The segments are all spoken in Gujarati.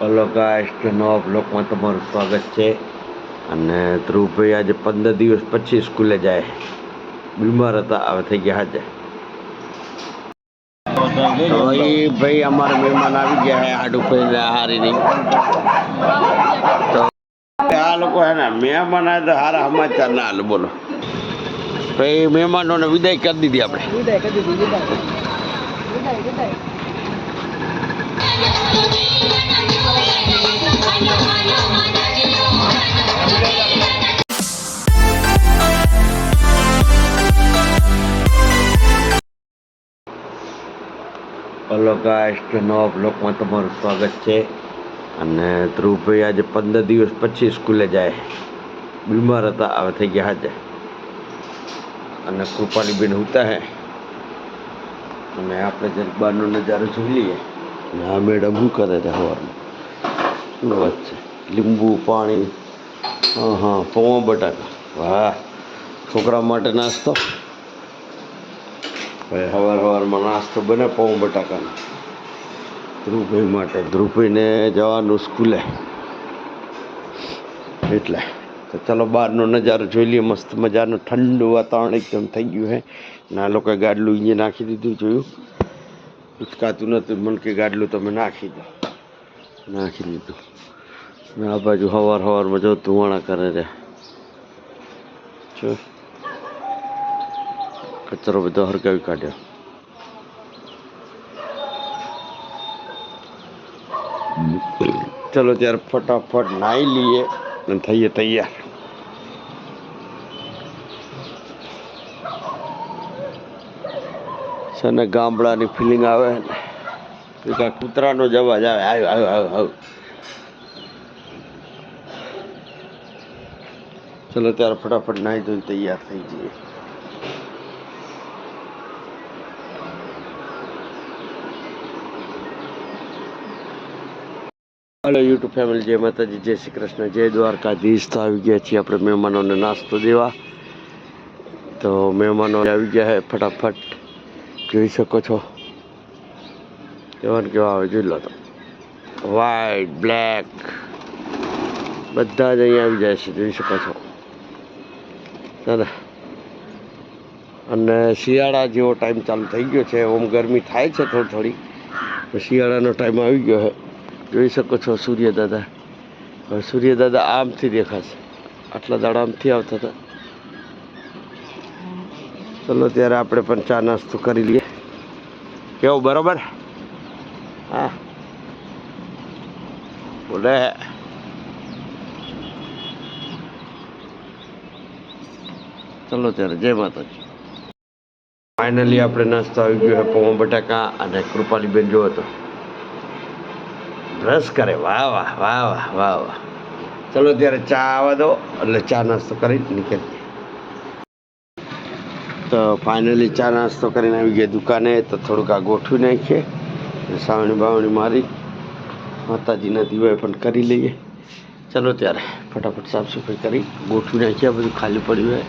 ગાઈસ નવા બ્લોકમાં તમારું સ્વાગત છે. અને ધ્રુવભાઈ આજે પંદર દિવસ પછી સ્કૂલે જાય. બીમાર હતા, હવે થઈ ગયા હાજર તો એ ભાઈ અમારા મહેમાન આવી ગયા હે આડું પહેલે હારી નહીં. તો આ લોકો હે ને, મહેમાન આવે તો હારા સમાચાર ના હાલ, બોલો. ભાઈ મહેમાનોને વિદાય કરી દીધી આપણે. વિદાય કરી દીધી વિદાય વિદાય. તો નવા બ્લોકમાં તમારું સ્વાગત છે. અને ધ્રુવભાઈ આજે પંદર દિવસ પછી સ્કૂલે જાય. બીમાર હતા, હવે થઈ ગયા હાજર અને કૃપાલીબેન હુતા હે. અને આપણે જરીક બહારનો નજારો જોઈ લઈએ. અને આ મેડમ શું કરે છે સવારમાં શું વાત છે? લીંબુ, પાણી, હા હા, પૌવા, બટાકા. વાહ! છોકરા માટે નાસ્તો? ભાઈ સવાર સવારમાં નાસ્તો બને પૌવા, બટાકાનો. ધ્રુવભાઈ માટે. ધ્રુવભાઈને જવાનું સ્કૂલે. એટલે. તો ચલો બહારનો નજારો જોઈ લઈએ મસ્ત મજાનું ઠંડુ વાતાવરણ એકદમ થઈ ગયું છે ને આ લોકોએ ગાડલું અહીંયા નાખી દીધું જોયું. ઉચકાતું નહોતું મન કે ગાડલું તમે નાખી દો. નાખી દીધું. ને આ બાજુ સવાર સવારમાં જો ધુવાણા કરે છે કચરો બધો હરગાવી કાઢ્યો. ચલો ત્યારે ફટાફટ નાહી લઈએ અને થઈએ તૈયાર. છે ને ગામડાની ફિલિંગ આવે ને. કાંઈ કૂતરાનો જ અવાજ આવે. આવ્યો આવ્યો આવ્યો આવ્યો ચલો ત્યારે ફટાફટ નાહી ધોઈ તૈયાર થઈ જઈએ. હલો યુટ્યુબ ફેમિલી જય માતાજી, જય શ્રી કૃષ્ણ. જય દ્વારકાધીશ. તો આવી ગયા છીએ આપણે મહેમાનોને નાસ્તો દેવા. તો મહેમાનો આવી ગયા છે ફટાફટ. જોઈ શકો છો. કેવા કેવા આવે જોઈ લો તો. વ્હાઈટ બ્લેક બધા જ અહીંયા આવી જાય છે જોઈ શકો છો. ચાલે અને શિયાળા જેવો ટાઈમ ચાલુ થઈ ગયો છે ઓમ ગરમી થાય છે થોડી થોડી. તો શિયાળાનો ટાઈમ આવી ગયો છે. જોઈ શકો છો સૂર્ય દાદા. હવે સૂર્ય દાદા આમથી દેખાશે. આટલા દાડા આમથી આવતા હતા. ચલો ત્યારે આપણે પણ ચા નાસ્તો કરી લઈએ. કેવું બરોબર? હા. બોલે. ચલો ત્યારે જય માતાજી. ફાઇનલી આપણે નાસ્તો આવી ગયો છે પૌવા બટાકા અને કૃપાલીબેન જો હતો રસ કરે વાહ વાહ વાહ વાહ વાહ વાહ. ચલો ત્યારે ચા આવવા દો એટલે ચા નાસ્તો કરી નીકળી તો ફાઇનલી ચા નાસ્તો કરીને આવી ગયા દુકાને, તો થોડુંક આ ગોઠવી નાખીએ. સાવણી બાવણી મારી. માતાજીના દીવાએ પણ કરી લઈએ. ચલો ત્યારે ફટાફટ સાફ સફાઈ કરી ગોઠવી નાખીએ. બધું ખાલી પડ્યું હોય.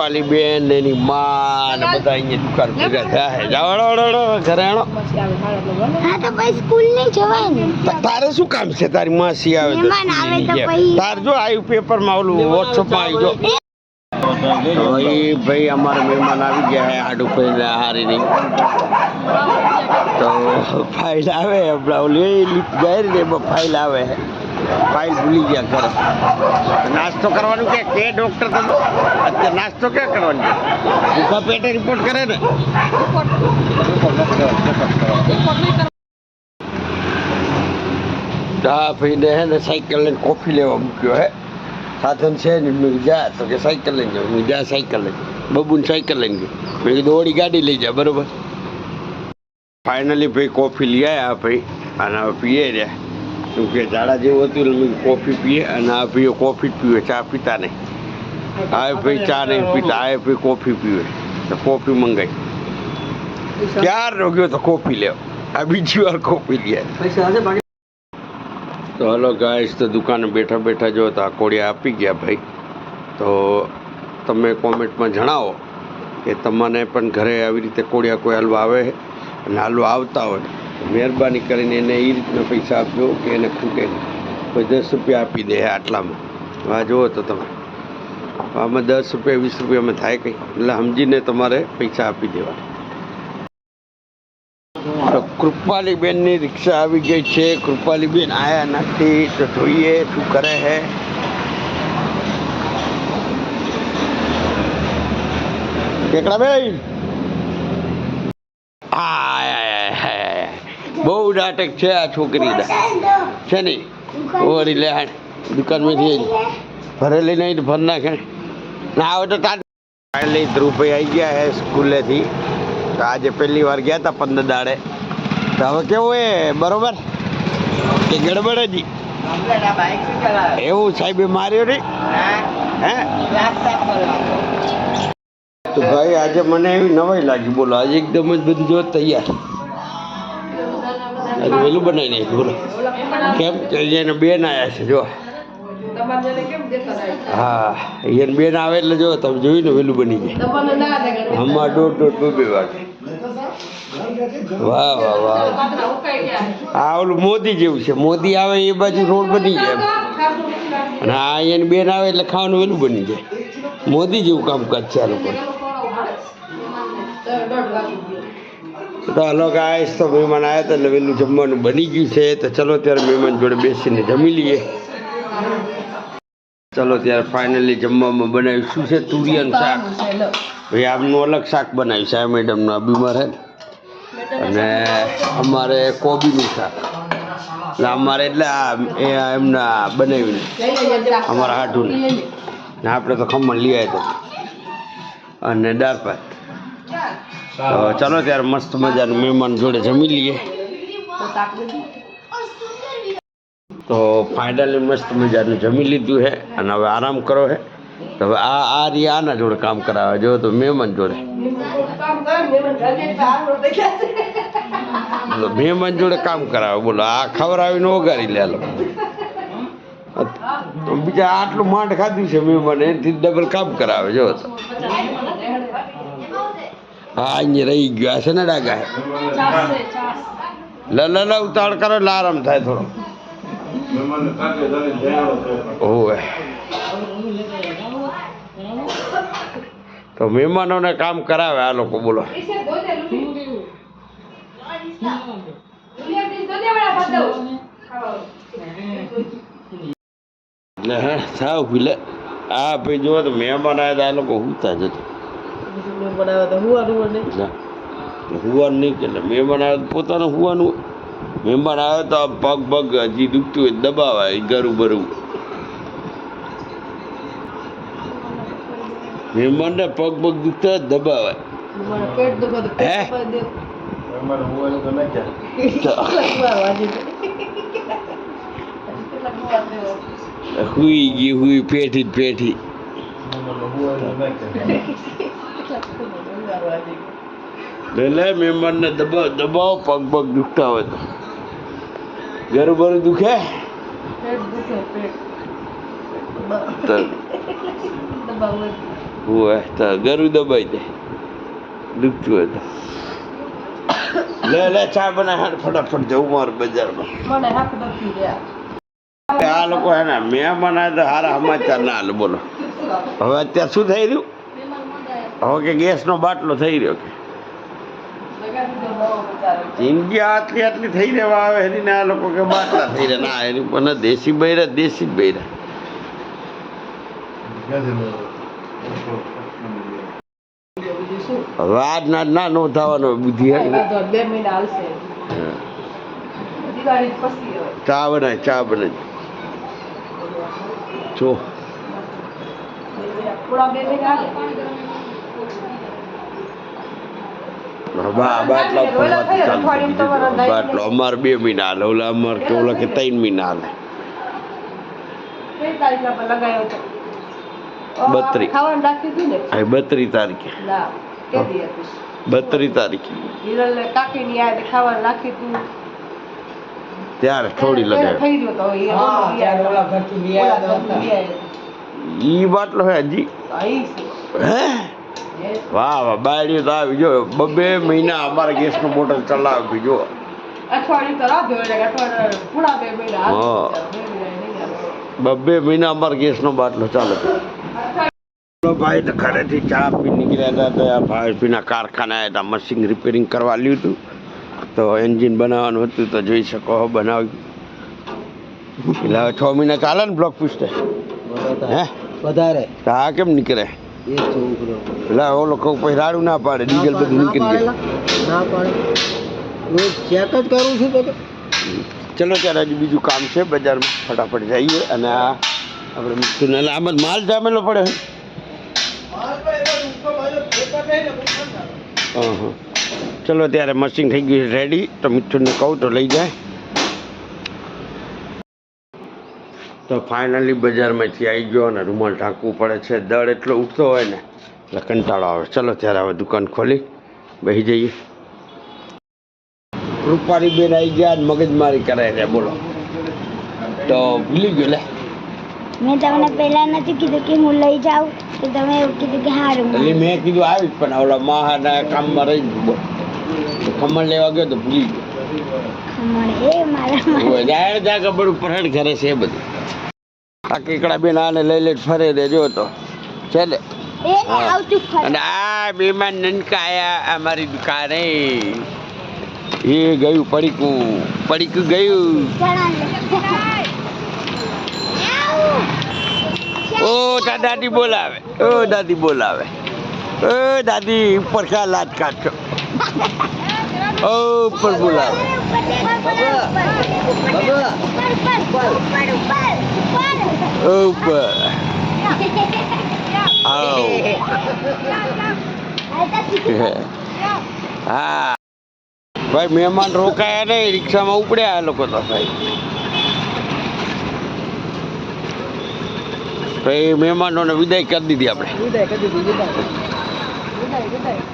કૃપાલી બેન ને એની માં ને બધા અહીંયા દુકાન ભેગા થયા. છે જાઓ હળો, હળો, હળો, ઘરે આણો પછી આવે મારા લોકો ને હા તો પછી સ્કૂલ નહીં જવાય ને. તારે શું કામ છે? તારી માસી આવે તો તાર જો આવ્યું પેપરમાં ઓલું વોટ્સઅપમાં આવી જો. તો ભાઈ અમારા મહેમાન આવી ગયા હે આડું પહેલે હારી નહીં તો ફાઇલ આવે હમણાં ઓલી લીપ જાય ને એમાં ફાઇલ આવે. છે ફાઇલ ભૂલી ગયા ઘરે. નાસ્તો કરવાનું કે કે ડોક્ટર તમે અત્યારે નાસ્તો ક્યાં કરવાનું ભૂખા પેટે રિપોર્ટ કરે ને? હા ભાઈને હે ને સાયકલ લઈને કોફી લેવા મૂક્યો હે. સાધન છે ને મેં જા. તો કે સાયકલ લઈને જાઉં. મેં જા સાયકલ લઈને. બબુને સાયકલ લઈને ગયો. મેં કીધું ઓડી ગાડી લઈ જા. બરોબર. ફાઇનલી ભાઈ કોફી લઈ આવ્યા ભાઈ. અને હવે પીએ રહ્યા. શું કે ઝાડા જેવું હતું એટલે કોફી પીએ અને આ પીએ કોફી જ પીવે ચા પીતા નહીં. આ ભાઈ ચા નહીં પીતા આ ભાઈ કોફી પીવે તો કોફી મંગાઈ. ક્યાર રોગ્યો તો કોફી લેવો આ બીજી વાર કોફી લે. તો હલો ગાઈશ તો દુકાને બેઠા બેઠા જો તો આ કોડિયા આપી ગયા ભાઈ. તો તમે કોમેન્ટમાં જણાવો કે તમને પણ ઘરે આવી રીતે કોળિયા કોઈ હલવા આવે? અને હલવા આવતા હોય? મહેરબાની કરીને એને એ રીતના પૈસા આપજો કે એને ખૂટે કોઈ દસ રૂપિયા આપી દે આટલામાં. આ જુઓ તો તમે. આમાં દસ રૂપિયા, વીસ રૂપિયામાં થાય કંઈ. એટલે સમજીને તમારે પૈસા આપી દેવા. કૃપાલીબેનની કૃપાલી બેનની રિક્ષા આવી ગઈ છે. કૃપાલી બેન આયા નથી, તો જોઈએ શું કરે છે કેકડા બેન બહુ નાટક છે આ છોકરી છે નહીં ઓરી લે દુકાનમાંથી ભરેલી નહીં ભર નાખે. ના આવે તો ફાઇનલી ધ્રુવભાઈ આવી ગયા હે સ્કૂલેથી. તો આજે પહેલી વાર ગયા હતા પંદર દાડે. તો હવે કેવું એ, બરોબર? કે ગડબડ જ એવું સાહેબે માર્યો નહીં હે? તો ભાઈ આજે મને એવી નવાઈ લાગી. બોલો, આજે એકદમ જ બધું જો તૈયાર. વહેલું બનાવી નાખ્યું બોલો. કેમ? એને બેન આવ્યા છે, જો? હા એને બેન આવે એટલે જો, તમે જોયું ને વહેલું બની જાય. હમણાં દોઢ દોઢ બે વાગે. વાહ વાહ વાહ. આ ઓલું મોદી જેવું છે. મોદી આવે એ બાજુ રોડ બની જાય. અને આ એની બેન આવે એટલે ખાવાનું વહેલું બની જાય. મોદી જેવું કામકાજ છે આ લોકો તો હલો ગાઈસ તો મહેમાન આવ્યા હતા એટલે વહેલું જમવાનું બની ગયું છે. તો ચલો ત્યારે મહેમાન જોડે બેસીને જમી લઈએ. ચલો ત્યારે ફાઇનલી જમવામાં બનાવ્યું. શું છે તુરિયાનું શાક? ભાઈ આમનું અલગ શાક બનાવ્યું છે. આ મેડમનું આ બીમાર હે અને અમારે કોબીનું શાક. એટલે અમારે એટલે આ એમના બનાવ્યું. અમારા હાટુને. ને આપણે તો ખમણ લઈ આવ્યા હતા. અને દાળ ભાત. ચલો ત્યારે મસ્ત મજાનું મહેમાન જોડે જમી લઈએ. તો ફાઇનલી મસ્ત મજાનું જમી લીધું છે અને હવે આરામ કરો છે તો હવે આ આ રી આના જોડે કામ કરાવે. જો તો મહેમાન જોડે. મહેમાન જોડે કામ કરાવે. બોલો, આ ખવડાવીને ઓગારી લે બીજા આટલું માંડ ખાધું છે મહેમાન, એનાથી ડબલ કામ કરાવે. જો હા, અહીંયા રહી ગયો. હશે ને ડાગા હે લ લ લ ઉતાળ કરો આરામ થાય થોડો. ઓવે. તો મહેમાનોને કામ કરાવે આ લોકો, બોલો. હા, થાવ પીલે આ ભાઈ તો મહેમાન આવ્યા આ લોકો હુતા. જ હતા? હુવાનું હુવાનું નહીં કે એટલે મહેમાન આવે તો પોતાનું હુવાનું મહેમાન આવે તો આ પગ પગ હજી દુખતું હોય દબાવાય ગરું બરું મહેમાનને પગ પગ દુખતા દબાવાય. હે? હુઈ ગઈ હુઈ પેઠી જ પેઠી એટલે મહેમાનને દબાવ દબાવો પગ પગ દુખતા હોય તો. ગરું બરું દુખે? ગરું દબાઈ દે. દુખતું હોય તો. લે લે ચા બના ફટાફટ જવું મારે બજારમાં. આ લોકો હે ને મહેમાન આવે તો હારા સમાચાર ના હાલ બોલો. હવે અત્યારે શું થઈ રહ્યું? હવે કે ગેસનો બાટલો થઈ રહ્યો કે? જિંદગી આટલી આટલી થઈ રહેવા આવે એની ને લોકો કે બાટલા થઈ રહ્યા. ના, એની પણ દેશી બૈરા, દેશી જ બૈરા. હવે ના ના નો થવાનો બુદ્ધિ. ચા બનાય ચા બનાય. જો થોડા બે મહિના હાલે બા બાટલા અમારે બે મહિના હાલે ઓલા અમારે કે ઓલા કે ત્રણ મહિના હાલે. બત્રી. ખાવાનું રાખ્યું હતું ને? આ બત્રી તારીખે. બત્રી તારીખે. ત્યારે થોડી લગાવી. ઈ બાટલો હે હજી. હે? વાહ વાહ બાયડી તો આવી જો બબે મહિના અમારા ગેસનો બોટલ ચલાવી જો. બબે મહિના અમારા ગેસનો બાટલો ચાલે ભાઈ તો ઘરેથી ચા પી નીકળ્યા હતા તો આ ભાઈના કારખાને હતા મશીન રિપેરિંગ કરવા લ્યું હતું તો એન્જિન બનાવવાનું હતું તો જોઈ શકો બનાવ્યું. એટલે છ મહિના ચાલે ને બ્લોક પૂછતે? હે? વધારે. હા કેમ નીકળે? એટલે ઓલો કહું પછી રાડું ના પાડે ડીઝલ બધું નીકળી જાય. ના પાડે. રોજ ચેક જ કરું છું તો ચલો ત્યારે હજી બીજું કામ છે બજારમાં ફટાફટ જઈએ અને આ આપણે મિથુન એટલે આમાં જ માલ જામેલો પડે હં? હં ચલો ત્યારે મશીન થઈ ગયું છે રેડી તો મિથુનને કહું તો લઈ જાય. તો ફાઇનલી બજારમાંથી આવી ગયો અને રૂમાલ ઢાંકવું પડે છે. દળ એટલો ઉઠતો હોય ને એટલે કંટાળો આવે. ચલો ત્યારે હવે દુકાન ખોલી બેસી જઈએ. રૂપારી બેન આવી ગયા મગજમારી કરે છે બોલો. તો ભૂલી ગયો લે. મેં તમને પહેલા નથી કીધું કે હું લઈ જાઉં તો તમે એવું કીધું કે હારું એટલે મેં કીધું આવીશ પણ ઓલા મહાના કામમાં રહી ગયું બોલ. ખમણ લેવા ગયો તો ભૂલી ગયો. જાય જાય પરણ કરે છે બધું. આ કેકડા બેન આને લઈ લઈને ફરે રે જો તો. છે ને? અને આ બેમાં નનકા આયા અમારી દુકાને. એ ગયું પડીકું પડીકું ગયું. ઓ તા દાદી બોલાવે. ઓ દાદી બોલાવે. ઓ દાદી ઉપર કા લાત કાઢો ઉપર બોલાવે ઉપર. હા. ભાઈ મહેમાન રોકાયા નહીં રિક્ષામાં ઉપડ્યા આ લોકો તો ભાઈ. તો મહેમાનોને વિદાય કરી દીધી આપણે. વિદાય કરી દીધી વિદાય, વિદાય.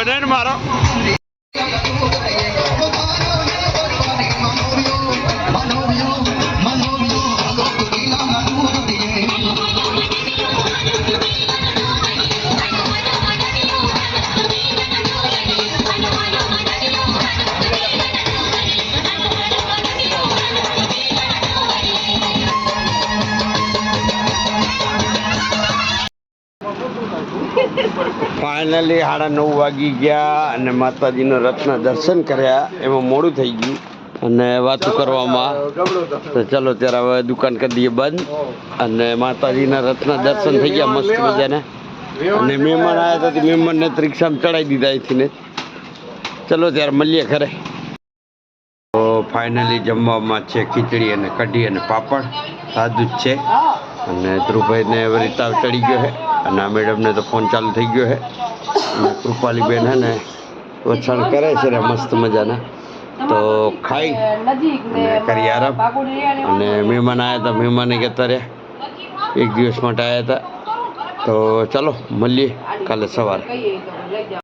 હવે વીડિયો ફાઇનલી સાડા નવ વાગી ગયા અને માતાજીના રથના દર્શન કર્યા. એમાં મોડું થઈ ગયું. અને વાતો કરવામાં ચલો ત્યારે હવે દુકાન કરી દઈએ બંધ. અને માતાજીના રથના દર્શન થઈ ગયા મસ્ત મજાને. અને મહેમાન આવ્યા હતા મહેમાનને રિક્ષામાં ચડાવી દીધા અહીંથી ને. ચલો ત્યારે મળીએ ખરે તો ફાઇનલી જમવામાં છે ખીચડી અને કઢી અને પાપડ. સાદું જ છે. અને ધ્રુવભાઈને તાવ ચડી ગયો છે. અને આ મેડમને તો ફોન ચાલુ થઈ ગયો છે અને કૃપાલીબેન હે ને ઓછણ કરે છે ને મસ્ત મજાના. તો ખાઈ અને કરી આરામ. અને મહેમાન આવ્યા હતા મહેમાને કહેતા રહ્યા. એક દિવસ માટે આવ્યા હતા તો ચાલો, મળીએ કાલે સવારે.